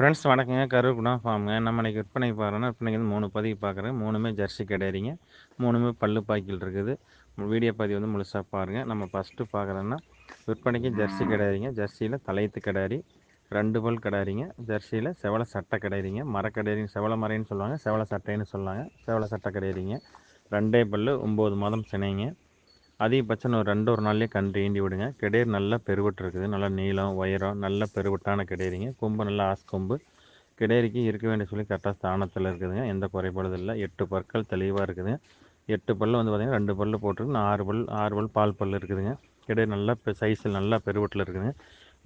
Friends வணக்கங்க. கரூர் குணா ஃபார்முங்க. நம்ம இன்றைக்கி விற்பனை பார்க்குறோன்னா விற்பனைக்கு வந்து மூணு பதிவு பார்க்குறேன். மூணுமே ஜெர்சி கிடையாதுங்க மூணுமே பல்லு பாய்க்கில் இருக்குது. வீடியோ பதிவு வந்து முழுசாக பாருங்கள் நம்ம ஃபஸ்ட்டு பார்க்குறோன்னா விற்பனைக்கு ஜெர்சி கிடையாதுங்க ஜெர்சியில் தலையத்து கிடாரி ரெண்டு பல் கிடாரிங்க ஜெர்சியில் செவல சட்டை கிடையாதுங்க மரக்கடையிங்க செவல மறைன்னு சொல்லுவாங்க. செவலை சட்டைன்னு சொல்லுவாங்க செவலை சட்டை கிடையாதுங்க ரெண்டே பல் ஒம்பது மாதம் சினைங்க. அதிகபட்சம் ஒரு ரெண்டு ஒரு நாள்லேயே கன்று ஈண்டி விடுங்க. கிடையர் நல்லா பெருவிட்டு இருக்குது. நல்லா நீளம் உயரம் நல்ல பெருவிட்டான கிடையறிங்க கொம்பு நல்லா ஆஸ் கொம்பு. கிடையறிக்கு இருக்க வேண்டிய சொல்லி கரெக்டாக ஸ்தானத்தில் இருக்குதுங்க. எந்த குறைபாடும் இல்லை. எட்டு பற்கள் தெளிவாக இருக்குதுங்க. எட்டு பல் வந்து பார்த்திங்கன்னா ரெண்டு பல் போட்டிருக்கு. ஆறு பல் ஆறு பல் பால் பல் இருக்குதுங்க. கிடையர் நல்லா சைஸில் நல்லா பெருவட்டில் இருக்குதுங்க.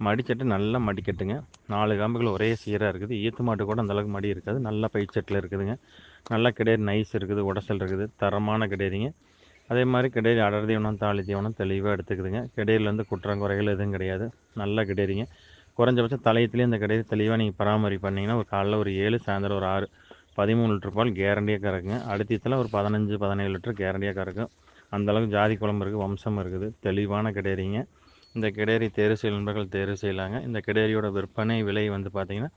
மடிச்சட்டு நல்லா மடிக்கட்டுங்க. நாலு காம்புகள் ஒரே சீராக இருக்குது. ஈத்து மாட்டு கூட அந்தளவுக்கு மடி இருக்காது. நல்லா பைச்சட்டில் இருக்குதுங்க. நல்லா கிடையாது நைஸ் இருக்குது. உடசல் இருக்குது. தரமான கிடையாதுங்க அதே மாதிரி கிடையாது அடர் தீவனம் தாலி தீவனம் தெளிவாக எடுத்துக்குதுங்க. கிடையில் வந்து குற்றங்குறைகள் எதுவும் கிடையாது. நல்லா கிடையிறீங்க. குறைஞ்சபட்சம் தலையத்துலேயே இந்த கிடையாது தெளிவாக நீங்கள் பராமரி பண்ணிங்கன்னா ஒரு காலைல ஒரு ஏழு சாயந்தரம் ஒரு ஆறு பதிமூணு லிட்டர் பால் கேரண்டியாக கறக்குங்க. அடுத்தத்தில் ஒரு பதினஞ்சு பதினேழு லிட்டர் கேரண்டியாக கறக்கும். அந்தளவுக்கு ஜாதி குழம்பு இருக்குது வம்சம் இருக்குது. தெளிவான கிடையிறீங்க. இந்த கிடேரி தேர்வு செய்யும் நண்பர்கள் தேர்வு செய்யலாங்க. இந்த கிடேரியோட விற்பனை விலை வந்து பார்த்திங்கன்னா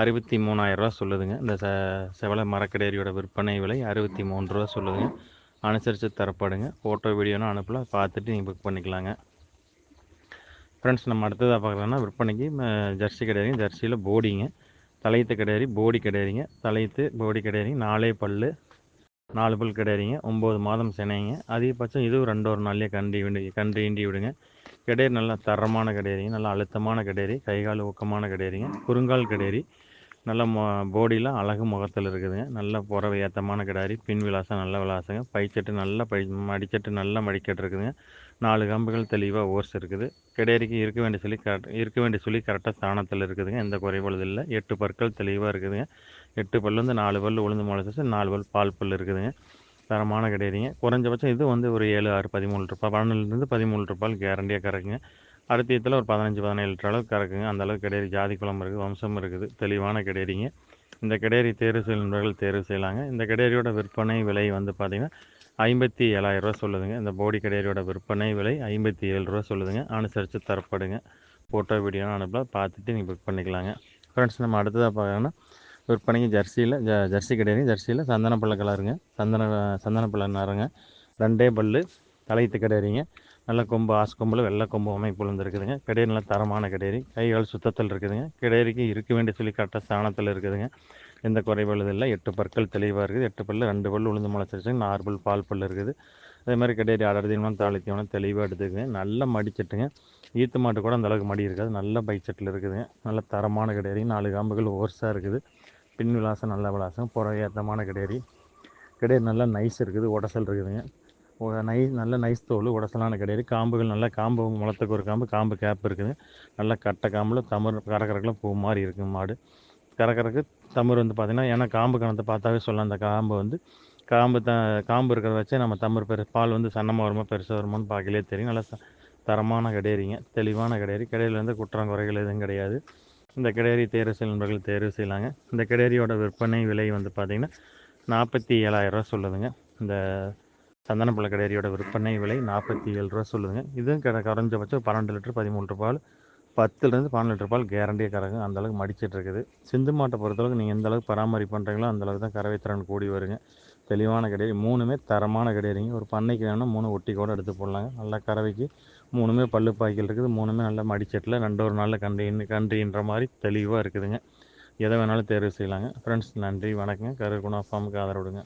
அறுபத்தி மூணாயிரரூவா சொல்லுதுங்க. இந்த செ செவலை மரக்கிடேரியோட விற்பனை விலை அறுபத்தி மூணு ரூபா சொல்லுதுங்க. அனுசரித்து தரப்படுங்க. ஃபோட்டோ வீடியோனா அனுப்பலாம் பார்த்துட்டு நீங்கள் புக் பண்ணிக்கலாங்க. ஃப்ரெண்ட்ஸ் நம்ம அடுத்ததாக பார்க்குறோன்னா விற்பனைக்கு ஜெர்சி கிடையாதுங்க ஜெர்சியில் போடிங்க தலையத்து கிடையாது போடி கிடையாதுங்க தலையத்து போடி கிடையாதுங்க நாலே பல் நாலு பல் கிடையாதுங்க ஒம்பது மாதம் சினைங்க. அதிகபட்சம் இதுவும் ரெண்டு ஒரு நாள்லேயே கண்டி விடு கண்டு ஈண்டி விடுங்க. கிடையாது நல்லா தரமான கிடையாதுங்க நல்லா அழுத்தமான கிடையாது கைகால் ஊக்கமான கிடையாதுங்க குறுங்கால் கிடையாது நல்ல மொ போடியில் அழகு முகத்தில் இருக்குதுங்க. நல்ல புறவை ஏற்றமான கிடாரி பின் விலாசம் நல்ல விலாசங்க. பைச்சட்டு நல்ல பை மடிச்சட்டு நல்ல மடிக்கட்டு இருக்குதுங்க. நாலு கம்புகள் தெளிவாக ஓர்ஸ் இருக்குது. கிடேரிக்கு இருக்க வேண்டிய சொல்லி கரெக்ட் இருக்க வேண்டிய சொல்லி கரெக்டாக ஸ்தானத்தில் இருக்குதுங்க. எந்த குறைபாடு இல்லை. எட்டு பற்கள் தெளிவாக இருக்குதுங்க. எட்டு பல் வந்து நாலு பல் உளுந்து முளைச்சி நாலு பல் பால் பல் இருக்குதுங்க. தரமான கிடையாதுங்க குறைஞ்சபட்சம் இது வந்து ஒரு ஏழு ஆறு பதிமூணு ரூபாய் பன்னெண்டுலேருந்து பதிமூணு ரூபாய் கேரண்டியாக கறக்குங்க. அடுத்த ஒரு பதினஞ்சு பதினேழு லிட்டர் அளவுக்கு கறக்குங்க அந்தளவுக்கு கிடையாது ஜாதி குளம் இருக்குது வம்சம் இருக்குது தெளிவான கிடையாதுங்க இந்த கிடையரி தேர்வு செய்யும் நண்பர்கள் தேர்வு செய்யலாங்க. இந்த கிடையரியோட விற்பனை விலை வந்து பார்த்திங்கன்னா ஐம்பத்தி ஏழாயிரரூவா சொல்லுதுங்க. இந்த போடி கிடையரியோட விற்பனை விலை ஐம்பத்தி ஏழு ரூபா சொல்லுதுங்க. அனுசரித்து தரப்படுங்க. ஃபோட்டோ வீடியோலாம் அனுப்பலாம் பார்த்துட்டு நீங்கள் புக் பண்ணிக்கலாங்க. ஃப்ரெண்ட்ஸ் நம்ம அடுத்ததாக பார்க்கணுன்னா விற்பனைக்கு ஜெர்சியில் ஜ ஜெர்சி கிடையாது ஜெர்சியில் சந்தன பள்ள கலருங்க. சந்தன சந்தன பள்ள நருங்க ரெண்டே பல்லு தலையத்து கிடையாதுங்க நல்ல கொம்பு ஆசு கொம்பில் வெள்ளை கொம்பு அமைப்பு இருந்துருக்குதுங்க கிடையாது நல்ல தரமான கிடையாது கைகால் சுத்தத்தில் இருக்குதுங்க. கிடையாதுக்கு இருக்க வேண்டிய சொல்லி கரெக்டாக ஸ்தானத்தில் இருக்குதுங்க. எந்த குறைபாடு இல்லை. எட்டு பற்கள் தெளிவாக இருக்குது. எட்டு பல்லு ரெண்டு பல் உளுந்து முளைச்சிருச்சுங்க ஆறு பல் பால் பல் இருக்குது. அதே மாதிரி கிடையாது அடர் தீவனம் தாளி தீவனம் தெளிவாக எடுத்துக்குங்க. நல்ல மடிச்சட்டுங்க ஈத்து மாட்டு கூட அந்தளவுக்கு மடி இருக்காது. நல்ல பைச்சட்டில் இருக்குதுங்க. நல்ல தரமான கிடையாது நாலு காம்புகள் ஓர்ஸாக இருக்குது. பின் விலாசம் நல்ல விலாசம். புற ஏத்தமான கிடையாது கிடையாது நல்லா நைஸ் இருக்குது. உடசல் இருக்குதுங்க. நை நல்ல நைஸ் தோல் உடசலான கிடையாது. காம்புகள் நல்லா காம்பு முளத்துக்கு ஒரு காம்பு காம்பு கேப் இருக்குது. நல்லா கட்டை காம்பில் தமிழ் கரக்கரக்கில் பூ மாதிரி இருக்குது மாடு. கரகரக்கு தமிழ் வந்து பார்த்திங்கன்னா ஏன்னா காம்பு கணத்தை பார்த்தாவே சொல்லலாம். அந்த காம்பு வந்து காம்பு த காம்பு இருக்கிறத வச்சே நம்ம தமிழ் பெரு பால் வந்து சன்னமாக வருமா பெருசாக வருமானு பார்க்கலே தெரியும். நல்லா தரமான கிடையாதுங்க தெளிவான கிடையாது கிடையில வந்து குற்றம் குறைகள் எதுவும் கிடையாது. இந்த கிடையரி தேர்வு செய்யும் நண்பர்கள் தேர்வு செய்யலாங்க. இந்த கிடையரியோட விற்பனை விலை வந்து பார்த்திங்கன்னா நாற்பத்தி ஏழாயிரரூவா சொல்லுதுங்க. இந்த சந்தனப்பழ கடையரியோட விற்பனை விலை நாற்பத்தி ஏழு ரூபா சொல்லுதுங்க. இதுவும் கிட குறைஞ்சபட்சம் பன்னெண்டு லிட்டர் பதிமூணு பால் பத்துலேருந்து பன்னெண்டு லிட்டர் பால் கேரண்டியாக கறங்க அந்தளவுக்கு மடிச்சிட்டு இருக்குது. சிந்து மாட்டை பொறுத்தளவுக்கு நீங்கள் எந்த அளவுக்கு பராமரிப்பு பண்ணுறீங்களோ அந்தளவுக்கு தான் கறவை திறன் கூடி வருங்க. தெளிவான கிடையாது மூணுமே தரமான கிடையாதுங்க ஒரு பண்ணைக்கு வேணும் மூணு ஒட்டி கூட எடுத்து போடலாங்க. நல்லா கறவைக்கு மூணுமே பல்லு பாய்க்கல் இருக்குது. மூணுமே நல்லா மடிச்சட்டில் ரெண்டு ஒரு நாளில் கண்டு கன்றுன்ற மாதிரி தெளிவாக இருக்குதுங்க. எதை வேணாலும் தேர்வு செய்யலாங்க. ஃப்ரெண்ட்ஸ் நன்றி வணக்கங்க. கருகுணா ஃபார்முக்கு ஆதரவுடுங்க.